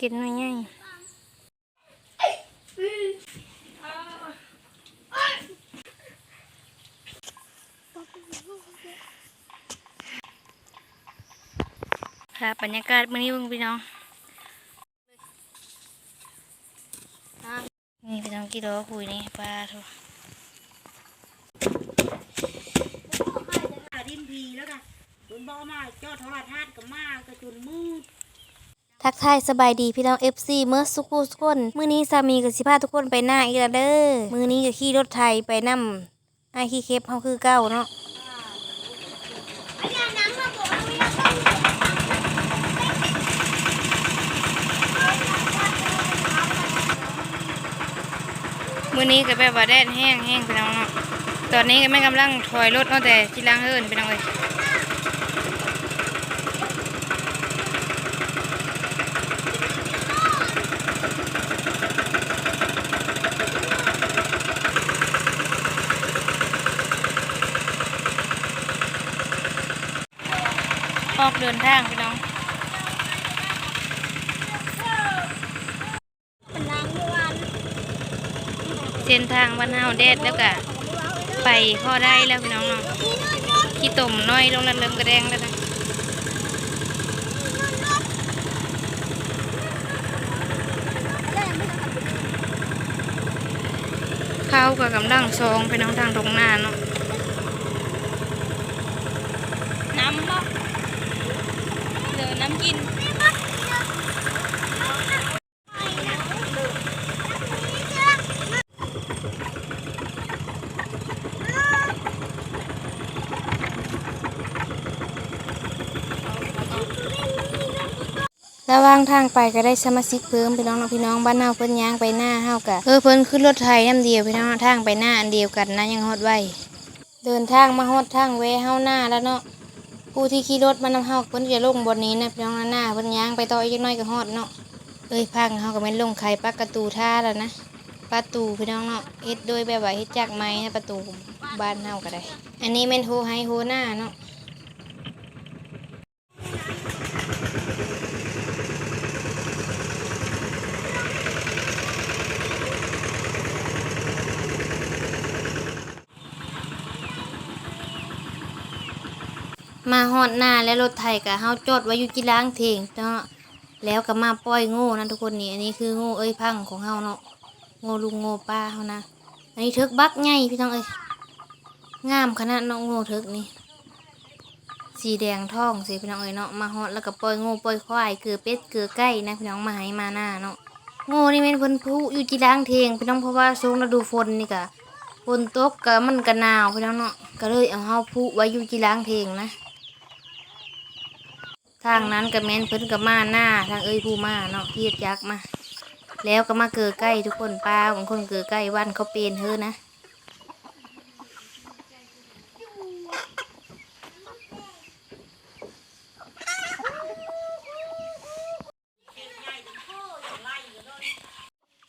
กินหน่อยง่ายค่ะบรรยากาศมื้อนี้เบิ่งพี่น้องนี่พี่น้องกี่โลคุยนี่ปลาทุกดินพีแล้วกันจนบ่อมาจอดทรทัศน์กับมาก็จนมืด ทักทายสบายดีพี่น้อง FC เมื่อสุกุสุกคนมื้อนี้สามีกับสิพาทุกคนไปหน้าอีกแล้วเด้อมื้อนี้ก็ขี่รถไถไปนำไอ้ขี้เคบเฮาคือเก่าเนาะมื้อนี้ก็แบบว่าแดดแห้งแห้งพี่น้องเนาะตอนนี้ก็แม่กำลังถอยรถเนาะแต่สิล้างเฮิรนพี่น้องเอ้ย ออกเดินทางพี่น้อง เส้นทางบ้านเฮาแดดแล้วก็ไปพอได้แล้วพี่น้องเนาะขี้ตุ่มน้อยลงแล้วเริ่มกระแดงแล้วนะข้าวก็กำลังซองไปน้องทางตรงหน้าเนาะ น้ำบ่เหลือน้ำกิน ระว่างทางไปก็ได้สมาชิกเพิ่มพี่น้องพี่น้องบ้านเฮาเพิ่นย่างไปหน้าเฮากะเออเพิ่นขึ้นรถไถน้ำเดียวพี่น้องเนาะทางไปหน้าอันเดียวกันนะยังฮอดไว้เดินทางมาฮอดทางแวเฮาหน้าแล้วเนาะผู้ที่ขี่รถมานำเฮาเพิ่นจะลงบนนี้นะพี่น้องหน้าเพิ่นย่างไปต่ออีกน้อยก็ฮอดเนาะเอ้ยพังเฮาก็แม่นลงไข่ปักกระตูท่าแล้วนะประตูพี่น้องเนาะเฮ็ดโดยแบบว่าเฮ็ดจากไม้นะประตูบ้านเฮาก็ได้ อันนี้แม่นโฮไฮโฮหน้าเนาะ มาฮอดหน้าแล้วรถไถก็เฮาจอดไว้อยู่ที่ล้างเทงเนาะแล้วก็มาปล่อยโง่นะทุกคนนี่อันนี้คือโง่เอ้ยพังของเฮาเนาะโง่ลุงโง่ป้าเฮานะอันนี้เทึกบักใหญ่พี่น้องเอ้ยงามขนาดเนาะโง่ทึกนี่สีแดงทองสิพี่น้องเอ้ยเนาะมาฮอดแล้วก็ปล่อยโง่ปล่อยควายเกือเป็ดเกือไก่นะพี่น้องมาให้มาหน้าเนาะโง่นี่เป็นเพิ่นผู้อยู่ที่ล้างเทงพี่น้องเพราะว่าช่วงฤดูฝนนี่ก็ฝนตกก็มันก็หนาวพี่น้องเนาะก็เลยเอาเฮาผู้ไว้อยู่ที่ล้างเทงนะ ทางนั้นกับแม่นเพิ่นกับมาหน้าทางเอ้ยผู้มาเนาะเทียบยักษ์มา แล้วก็มาเกิดใกล้ทุกคนป้าของคนเกิดใกล้วันเขาเป็นเธอนะ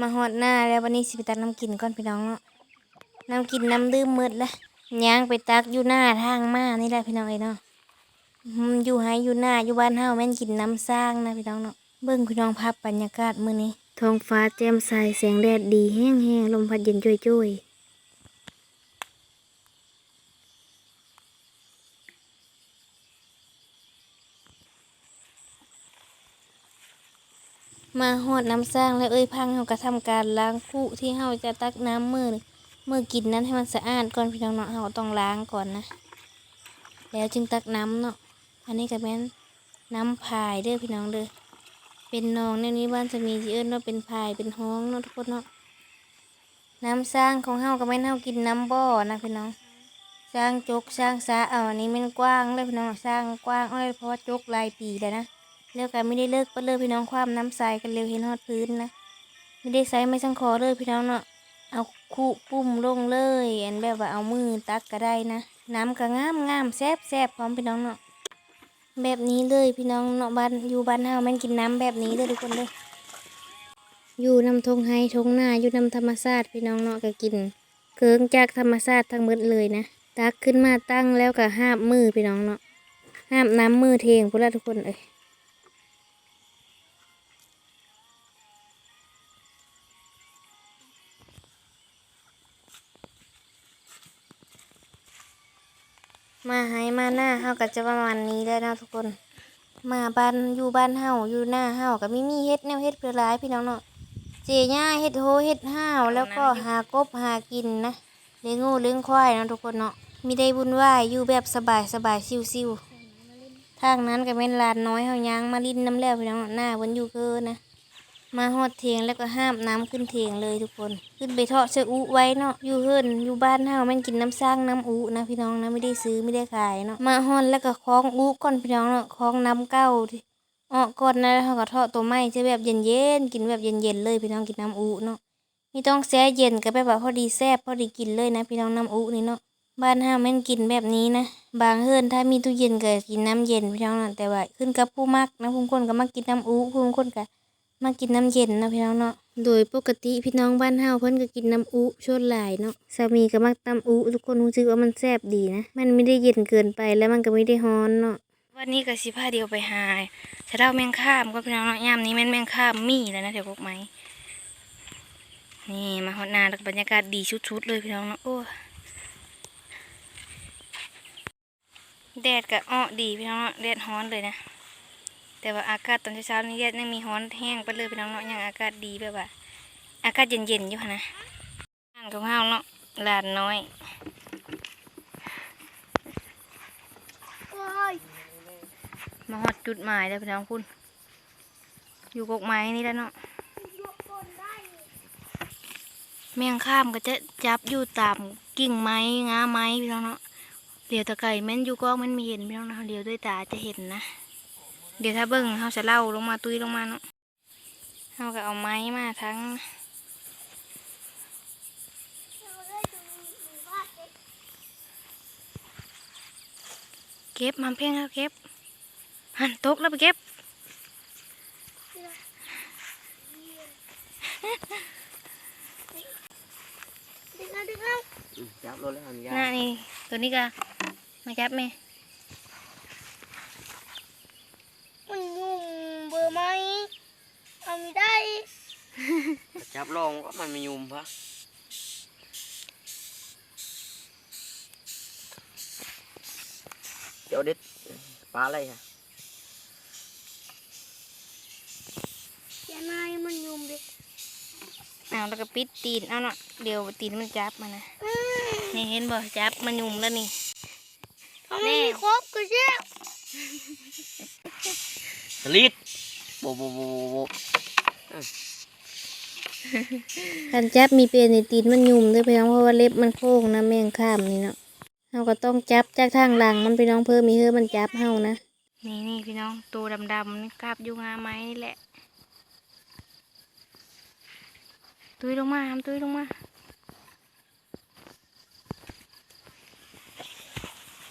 มาหอดหน้าแล้ววันนี้สิไปตักน้ำกินก่อนพี่น้องเนาะน้ำกินน้ำดื่มมืดละย่างไปตักอยู่หน้าทางมานี่แหละพี่น้องเอ้เนาะ อืมอยู่ให้อยู่หน้าอยู่บ้านเฮาแม่นกินน้ำสร้างนะพี่น้องเนาะเบิ่งพี่น้องภาพบรรยากาศมื้อนี้ท้องฟ้าแจ่มใสแสงแดดดีแห้งๆลมพัดเย็นจ้อยๆมาฮอดน้ำสร้างแล้วเอ้ยพังเฮาก็ทำการล้างคุที่เฮาจะตักน้ำมื้อนี้มื้อกินนั้นให้มันสะอาดก่อนพี่น้องเนาะเฮาต้องล้างก่อนนะ แล้วจึงตักน้ำเนาะ อันนี้ก็แม่นน้ำพายเด้อพี่น้องเด้อเป็นนองในนี้บ้านจะมีที่เอิ้นว่าเป็นพายเป็นห้องเนาะทุกคนเนาะน้ำสร้างของเฮาก็แม่นเฮากินน้ำบ่อนะพี่น้อง สร้างจกสร้างสาเอาอันนี้มันกว้างเลยพี่น้องสร้างกว้างเอาเลยเพราะว่าจกลายปีแล้วนะแล้วก็ไม่ได้เลิกไปเลยพี่น้องความน้ำใสกันเร็วเห็นฮอดพื้นนะไม่ได้ใส่ไม่สังคอเลยพี่น้องเนาะเอาคู่ปุ่มลงเลย อันแบบว่าเอามือตักก็ได้นะ น้ำก็งามงามแซบแซบพร้อมพี่น้องเนาะ แบบนี้เลยพี่น้องเนาะบ้านอยู่บ้านเฮาแม่นกินน้ำแบบนี้เลยทุกคนเลยอยู่นำทงไฮทงหน้าอยู่นำธรรมชาติพี่น้องเนาะก็กิน เคิงจากธรรมชาติทั้งหมดเลยนะตักขึ้นมาตั้งแล้วก็ห้ามมือพี่น้องเนาะห้ามน้ำมือเทงพุ่นละทุกคนเอ้ย มาให้มาหน้าเฮาก็จะประมาณนี้แล้วเนาะทุกคน มาบ้านอยู่บ้านเฮาอยู่หน้าเฮาก็มีมีเฮ็ดแนวเฮ็ดเพื่อหลายพี่น้องเนาะเจย่าเฮ็ดโฮเฮ็ดห้าวแล้วก็หากบหากินนะเลี้ยงงูเลี้ยงควายเนาะทุกคนเนาะมีได้บุญไหวายอยู่แบบสบายสบายชิวๆทางนั้นก็เป็นลานน้อยเฮายางมาลิ้นน้ำแล้วพี่น้องเนาะหน้าเพิ่นอยู่เกินนะ มาฮอดเถียงแล้วก็ห้ามน้ำขึ้นเถียงเลยทุกคน ขึ้นไปเทาะเชืออุไว้เนาะอยู่เฮิรนอยู่บ้านเฮาแม่นกินน้ำสร้างน้ำอุนะพี่น้องนะไม่ได้ซื้อไม่ได้ขายเนาะมาฮอดแล้วก็คล้องอุก่อนพี่น้องเนาะคล้องน้ำเก้าที่อกก่อนนะแล้วเขาก็เทอดตัวไม้จะแบบเย็นๆกินแบบเย็นๆเลยพี่น้องกินน้ำอุเนาะนี่ต้องแช่เย็นก็แบบว่าพอดีแซ่บพอดีกินเลยนะพี่น้องน้ำอุนี่เนาะบ้านเฮาแม่นกินแบบนี้นะ บางเฮิรนถ้ามีตู้เย็นก็กินน้ำเย็นพี่น้องนะแต่ว่าขึ้นกับผู้มักนะผู้คนก็มักกินน้ำอุผู้คนก็ มากินน้ำเย็นเนาะพี่น้องเนาะ โดยปกติพี่น้องบ้านเฮาเพิ่นก็กินน้ำอุชดหลายเนาะ สามีก็มักตำอุทุกคนรู้สึกว่ามันแซ่บดีนะ มันไม่ได้เย็นเกินไปแล้วมันก็ไม่ได้ร้อนเนาะ วันนี้ก็สิพาเดียวไปหาจะเล่าแมงข้ามก็พี่น้องเนาะยามนี้แม่นแมงข้ามมีแล้วนะเดี๋ยวพวกไม้นี่มาฮอดนาแล้วก็บรรยากาศดีชุดๆเลยพี่น้องเนาะโอ้แดดก็อ้อดีพี่น้องเนาะแดดร้อนเลยนะ แต่ว่าอากาศตอนเช้าๆนี่ยังมีฮ้อนแห้งไปเลยพี่น้องเนาะยังอากาศดีแบบว่า อากาศเย็นๆอยู่ค่ะนะอ่านกับข้าวเนาะหลานน้อยมาฮอดจุดหมายแล้วพี่น้องคุณอยู่กกไม้นี่แล้วเนาะแมงข้ามก็จะจับอยู่ตามกิ่งไม้งาไม้พี่น้องเนาะเดี๋ยวตะไก่แม่นอยู่ก็มันมีเห็นพี่น้องเนาะเดี๋ยวด้วยตาจะเห็นนะ เดี๋ยวถ้าเบิ่งเขาจะเล่าลงมาตุยลงมาเนาะเขาก็เอาไม้มาทั้งเก็บมันเพ่งแล้วเก็บ หันตกแล้วไปเก็บจับรถแล้วทำยาหน้านี่ตัวนี้ก็มาจับไหม มันยุ่งเบอร์ ไหมทำไม่ได้ จับลองก็มันไม่ยุมพะเดี๋ยวเด็ดปลาอะไรฮะอย่านายมันยุ่งดิเอาแล้วก็ปิดตีนเอาเนาะเดี๋ยวตีนมันจับมานะนี่เห็นบ่จับมันยุ่มแล้วนี่ทำไมไม่ครบก็เชื่อสลิด โบโบโบโบโบคันจับมีเป็นในตีนมันยุ่มด้วยเพียงเพราะว่าเล็บมันโค้งนะแมงข้ามนี่เนาะเราก็ต้องจับจากทางหลังมันไปน้องเพิ่มมีเฮือมันจับเฮานะนี่นี่พี่น้องตัวดำๆนี่กราบอยู่งาไม้นี่แหละ ตุยลงมาทำตุยลงมา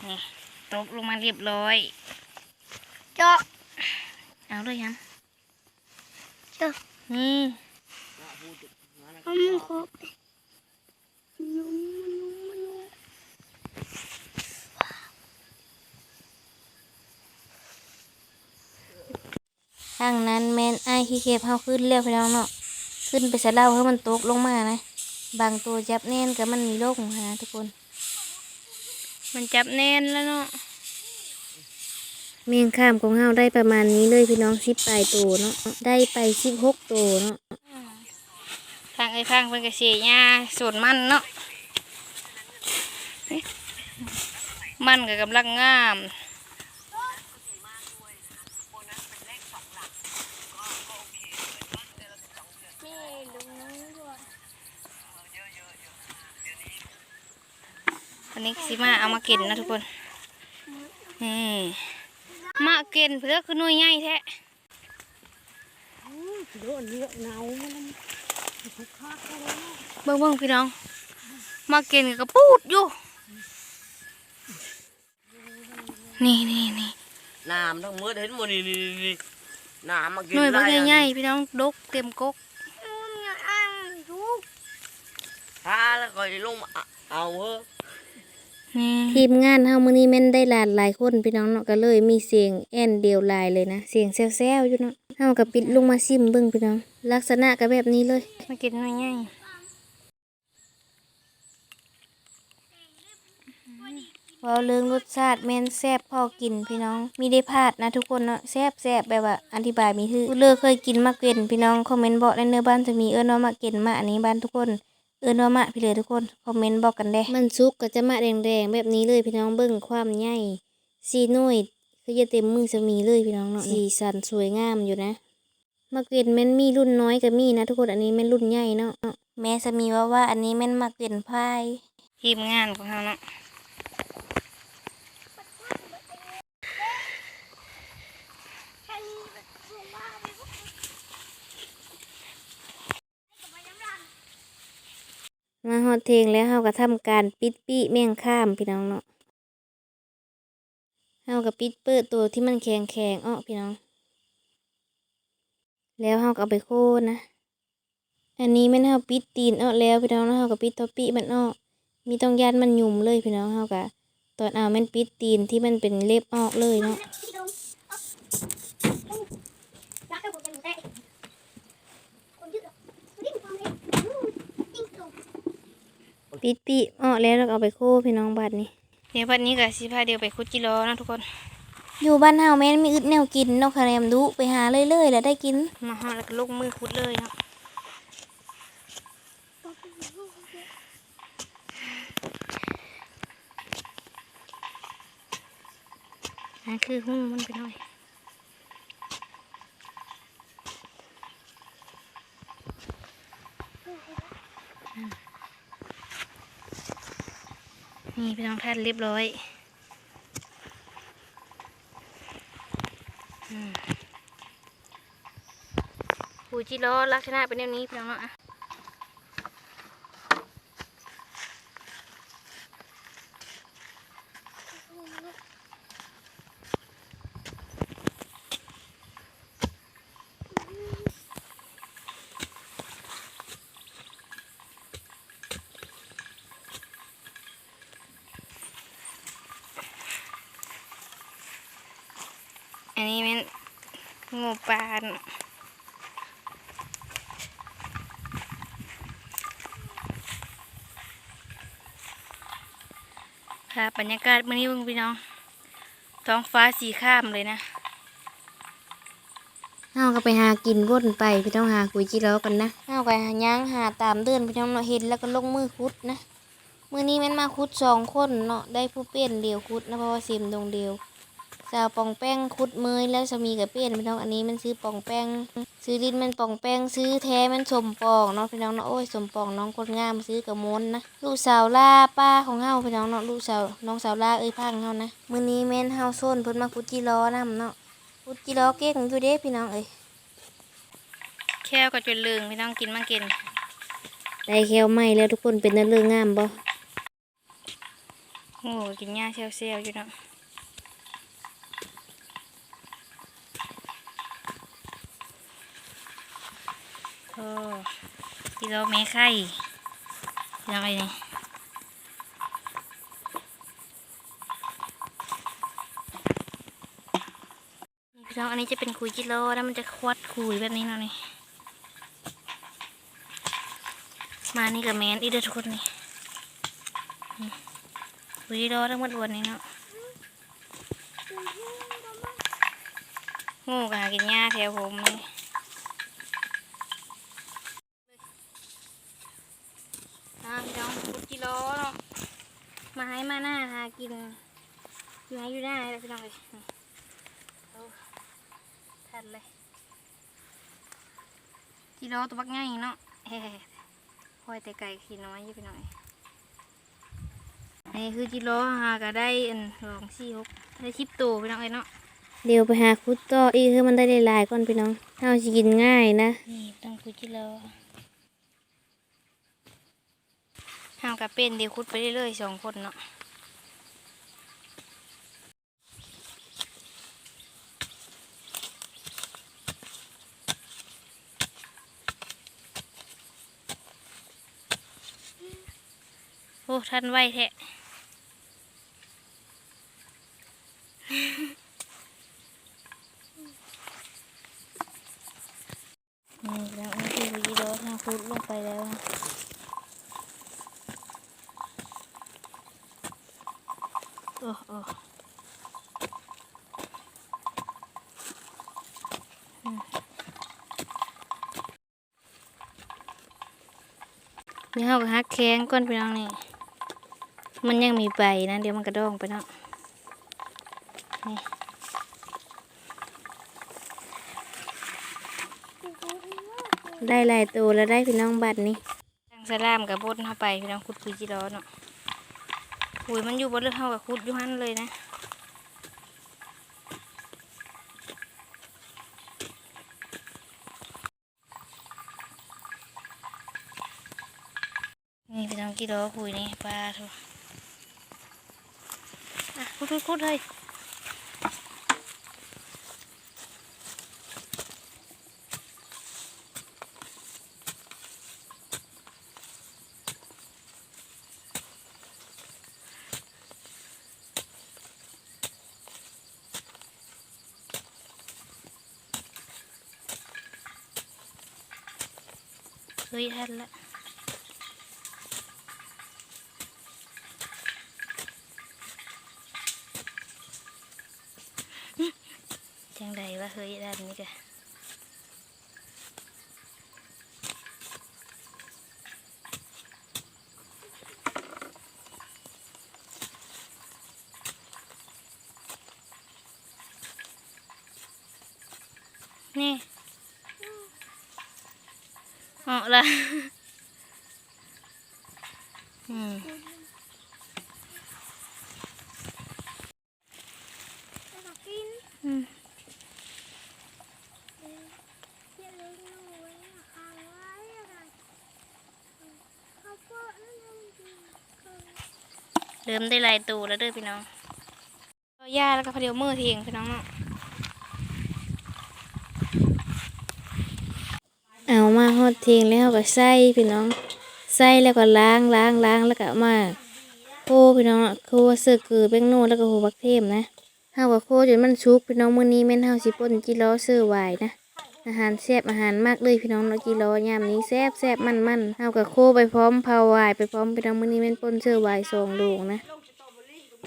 นี่ตกลงมาเรียบร้อยเจาะเอาเลยยัง เจาะนี่ทำไม่ครบยุ่งมันยุ่งมันยุ่งทางนั้นแมนไอายขี้เข็บเฮาขึ้นเรียวไปแล้วเนาะขึ้นไปใส่เหล้าให้มันตกลงมานะ บางตัวจับแน่นกับมันมีโรคนะทุกคน มันจับแน่นแล้วเนาะ เมียงข้ามของเฮาได้ประมาณนี้เลยพี่น้องสิบปลายตัวเนาะได้ไปสิบหกตัวเนาะทางไอ้ข้างเพิ่นก็เสียหญ้าส่วนมันเนาะมันก็กำลังงามอันนี้สิมาเอามากินนะทุกคนนี่ มากินเพื่อคือหน่วยใหญ่แท้โดนเยอะหนาวมันทุกข้าก็เลยเบิ่งเบิ่งพี่น้อง มากินกับกระปูดอยู่นี่นี่นี่น้ำทั้งมืดเห็นหมดนี่นี่นี่นี่น้ำมากินหน่วยไรบักอะใหญ่ๆพี่น้องดกเต็มกกมันยังอ่านทุกพาแล้วก็ลงมาเอาเฮ้อ ทีมงานเฮามื้อนี้แม่นได้หลานหลายคนพี่น้องเนาะก็เลยมีเสียงแอนเดียวหลายเลยนะ เสียงแซวๆอยู่เนาะเฮาก็ปิดลงมาซิมเบิ่งพี่น้อง ลักษณะก็แบบนี้เลย มากินหน่อยใหญ่ว้าวเรื่องรสชาติแม่นแซ่บพอกินพี่น้อง มีได้พลาดนะทุกคนเนาะแซ่บแซ่บแบบว่าอธิบายไมีคือเลือกเคยกินมากเกินพี่น้องคอมเมนต์บอกในเนื้อบ้านจะมีเอิ้นว่ามะเกินมะอันนี้บ้านทุกคน เอิ้นว่ามะพี่เลยทุกคนคอมเมนต์บอกกันเด้มันสุกก็จะมะแดงๆแบบนี้เลยพี่น้องเบิ่งความใหญ่สีหน่วยคือจะเต็มมือจะมีเลยพี่น้องเนาะสีสันสวยงามอยู่นะมะเกินแม่นมีรุ่นน้อยก็มีนะทุกคนอันนี้แม่นรุ่นใหญ่เนาะแม่จะมีว่าว่าอันนี้แม่นมะเกินพายทีมงานของเขาเนาะ แค่นี้แบบตัวบ้าไปพวกกับมาย้ำรัน มาฮอดเทงแล้วเฮาก็ทำการปิดปีแม่งข้ามพี่น้องเนาะเฮาก็ปิดเปิดตัวที่มันแข็งแข็งๆออพี่น้อง แล้วเฮาก็เอาไปโค่นนะ อันนี้ม่นเฮาปิดตีนอ้อแล้วพี่น้องแล้วเฮาก็ปิดตัวปี้มันอ้อมีต้องยันมันหยุ่มเลยพี่น้องเฮาก็ตอนเอาม่นปิดตีนที่มันเป็นเล็บออกเลยเนาะ พี่ดมรักกับผมจะหนูได้คนยืดคนที่มีความเล็กติ้งตรง ปิดปีออกแล้วแล้วก็เอาไปโค่พี่น้องบัดนี้เดี๋ยวบัดนี้ก็สิพาเดียวไปคุดจิโร่นะทุกคน อยู่บ้านเฮาแม่นมีอึดแนวกินเนาะคะแนนดุไปหาเรื่อยๆแล้วได้กิน มาฮอดแล้วก็ลงมือคุดเลยเนาะนั่นคือหุ้งมันไปหน่อย นี่พี่น้องท่านเรียบร้อยอืมปูจิโร่ลักษณะเป็นแนวนี้พี่น้องเนาะ นนี้เป็นงูปลาเนาะค่ะบรรยากาศมื้อนี้เบิ่งพี่น้อง ท้องฟ้าสีข้ามเลยนะเฮาก็ไปหากินวนไปพี่ต้องหากุยจิโร่กันนะเฮาก็หาย่างหาตามเดินพี่น้องเนาะเห็นแล้วก็ลงมือคุดนะมื้อนี้แม่นมาคุดสองคนเนาะได้ผู้เปลี่ยนเดียวคุดนะเพราะว่าซิมดงเดียว สาวปองแป้งคุดเมยแล้วสามีกับเปี้ยนพี่น้องอันนี้มันซื้อปองแป้งซื้อลิ้นมันปองแป้งซื้อแท้มันสมปองเนาะพี่น้องเนาะโอ้ยสมปองน้องคนงามซื้อกับมนนะลูกสาวล่าป้าของเฮาพี่น้องเนาะลูกสาวน้องสาวล่าเอ้ยพังเฮานะมื้อนี้แม่นเฮาโซนเพิ่นมาคุดจิล้อนํเนาะคุดจิล้อเก่งอยู่เด้พี่น้องเอ้ยแค่ก็จนเลืองพี่น้องกินมากินได้แควไหมแล้วทุกคนเป็นนั่นเรื่องงามบ่โอ้กินหญ้าเซลๆอยู่เนาะ โอ้กิโลเมตรไข่ยังไงนี่นี่พี่น้องอันนี้จะเป็นคุยกิโลแล้วมันจะควัดคุยแบบนี้เนาะนี่มานี่กับแมนอีเด้อทุกคนนี่คุยกิโลทั้งหมดวันนี้เนาะงูก็หากินหญ้าแถวผมนี่ อ่าพี่น้องคุดกิโลเนาะมาให้มาหน้าหากินอยู่ไหนอยู่ได้เลยพี่น้องเลยนี่โอ้ทันเลยกิโลตัวบักง่ายเนาะเฮ้คอยแต่ไก่ขี้น้อยอยู่พี่น้องนี่คือกิโลหาก็ได้อันสองสี่หกได้ชิปตัวพี่น้องเลยเนาะเดี๋ยวไปหาคุดต่ออีกคือมันได้หลายๆก่อนพี่น้องเท่าจะกินง่ายนะนี่ต้องคุดกิโล ห่างกับเป็นเดี๋ยวคุดไปเรื่อยๆสองคนเนาะโอ้ท่านไวแท้นี่แล้วนี่คือวีดีโอทางคุดลงไปแล้ว ออเออเดี๋ยวเขาก็ฮักแข้งก้นไปน้องนี่ มันยังมีใบนะ เดี๋ยวมันกระด้องไปน้อนี่ได้ลายตัวแล้วได้พี่น้องบัตรนี้ทางสลามกับบดเข้าไปพี่น้องคุดคุยจีร้อนเนาะ ปุยมันอยู่บนเรือเท่ากับคุดอยู่หันเลยนะนี่ไปทำกี่ดอกคุยนี่ปลาทุกอะคุดคุดคุดเลย เฮ้ยทันละจังใดวะเฮ้ยด้านนี้กะนี่ออก ละอืมจะกินอืมเดี๋ยวเลยหนูไว้ข้างไว้อะไรเขาเปิดนั่นเองดีเขาเริ่มได้หลายตัวแล้วเด้อพี่น้องเอาย่าแล้วก็พอเดียวมือเทียงพี่น้องเนาะเอา มาฮอดเทงแล้วก็ใส่พี่น้อง ใส่แล้วก็ล้างล้างล้างแล้วก็เอามาโคพี่น้องโคเสือคือแป้งน่แล้วก็หัวบักเทมนะเฮาก็โคจนมันชุกพี่น้องมื้อนี้แม่นเฮาสิป่นจิล้อเสื้อหวายนะอาหารแซ่บอาหารมากเลยพี่น้องเนาะกิโลยามนี้แซ่บแซ่บมันมันเฮากับโคไปพร้อมเผาวายไปพร้อมพี่น้องมื้อนี้แม่นป่นเสื้อหวายสองโลงนะ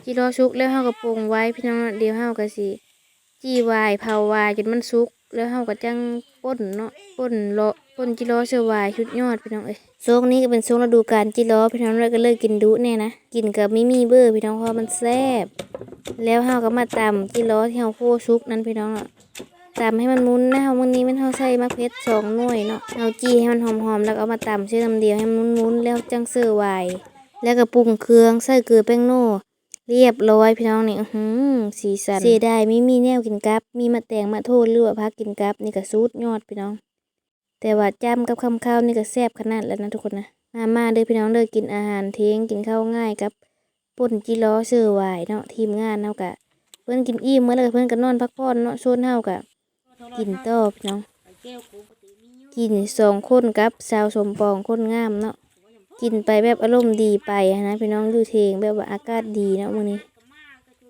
กิโลสุกแล้วเฮาก็ปรุงไว้พี่น้องเนาะเดี๋ยวเฮาก็สิจี้หวายเผาวายจนมันสุก แล้วเฮาก็จังป่นเนาะป่นโลป่นกิโลเสวายชุดยอดพี่น้องเอ้ยโซกนี้ก็เป็นโซกฤดูกาลจิโลพี่น้องเลยก็เลยกินดุแน่นะกินกับมิมีเบอร์พี่น้องเพราะมันแซ่บแล้วเฮาก็มาตำกิโลที่เฮาโคสุกนั้นพี่น้องเนาะตำให้มันมุนนะเอาวันนี้มันเขาใส่มะเขือสองหน่วยเนาะเอาจี้ให้มันหอมๆแล้วเอามาตำเชื่อน้ำเดียวให้มันมุนๆแล้วจังเสื้อไวแล้วก็ปรุงเครื่องใส่เกลือแป้งโน่ เรียบร้อยพี่น้องนี่อื้อหือสีสันเสียดายไม่มีแนวกินกับมีมะแตงมะโทษหรือว่าพักกินกับนี่ก็สูตรยอดพี่น้อง แต่ว่าจ้ำกับคำข้าวนี่ก็แซ่บขนาดแล้วนะทุกคนนะมามาเด้อพี่น้องเด้อกินอาหารเที่ยงกินข้าวง่ายกับป่นจิล้อเสื้อไวเนาะทีมงานเนาะกะ เพื่อนกินอิ่มเมื่อไรเพื่อนก็นอนพักผ่อนเนาะโซนเฮากะ กินโต่อพี่น้อง กินสองคนกับสาวสมปองคนงามเนาะ กินไปแบบอารมณ์ดีไปอะนะพี่น้องอยู่เทงแบบว่าอากาศดีเนาะมื้อนี้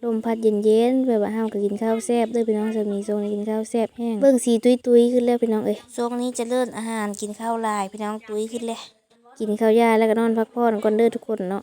ลมพัดเย็นๆแบบว่าเฮาก็กินข้าวแซ่บเด้วยพี่น้องจะมีโซนนี้กินข้าวแซ่บแห้งเบิ่งสีตุยๆขึ้นแล้วพี่น้องเอ้ยโซนนี้จะเลิศอาหารกินข้าวหลายพี่น้องตุยขึ้นแล้วกินข้าวยาแล้วก็นอนพักผ่อนก่อนเด้อทุกคนเนาะ